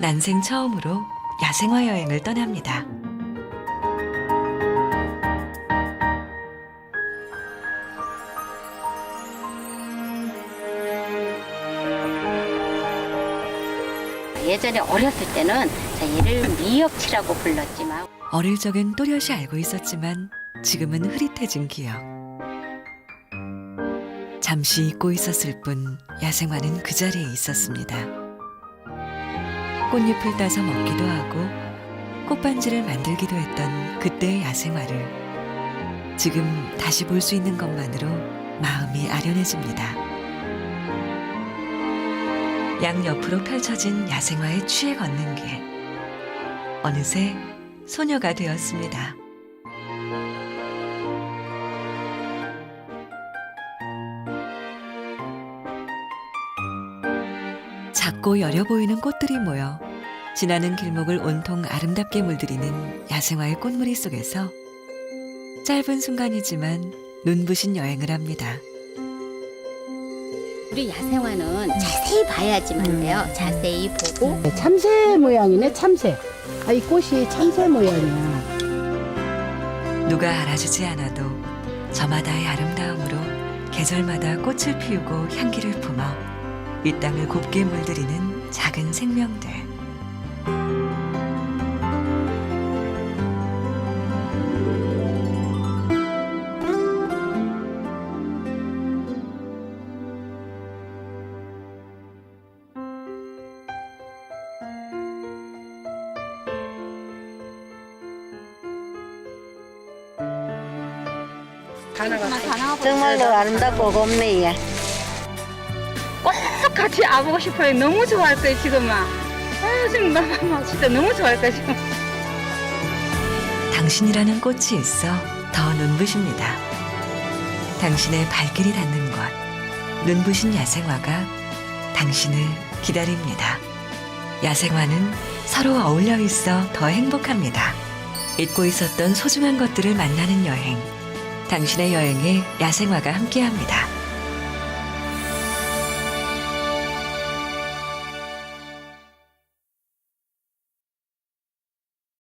난생 처음으로 야생화 여행을 떠납니다. 예전에 어렸을 때는 자, 얘를 미역치라고 불렀지만 어릴 적엔 또렷이 알고 있었지만 지금은 흐릿해진 기억. 잠시 잊고 있었을 뿐 야생화는 그 자리에 있었습니다. 꽃잎을 따서 먹기도 하고 꽃반지를 만들기도 했던 그때의 야생화를 지금 다시 볼 수 있는 것만으로 마음이 아련해집니다. 양옆으로 펼쳐진 야생화에 취해 걷는 길. 어느새 소녀가 되었습니다. 작고 여려 보이는 꽃들이 모여 지나는 길목을 온통 아름답게 물들이는 야생화의 꽃무리 속에서 짧은 순간이지만 눈부신 여행을 합니다. 우리 야생화는 자세히 봐야지만 돼요. 자세히 보고 네, 참새 모양이네 참새 아, 이 꽃이 참새 모양이야 누가 알아주지 않아도 저마다의 아름다움으로 계절마다 꽃을 피우고 향기를 품어 이 땅을 곱게 물들이는 작은 생명들. 정말로 아름답고 곱네 얘. 꼭 같이 와보고 싶어요. 너무 좋아할 거예요, 지금은. 아, 지금 막, 막 진짜 너무 좋아할 거예요, 지금. 당신이라는 꽃이 있어 더 눈부십니다. 당신의 발길이 닿는 곳, 눈부신 야생화가 당신을 기다립니다. 야생화는 서로 어울려 있어 더 행복합니다. 잊고 있었던 소중한 것들을 만나는 여행. 당신의 여행에 야생화가 함께합니다.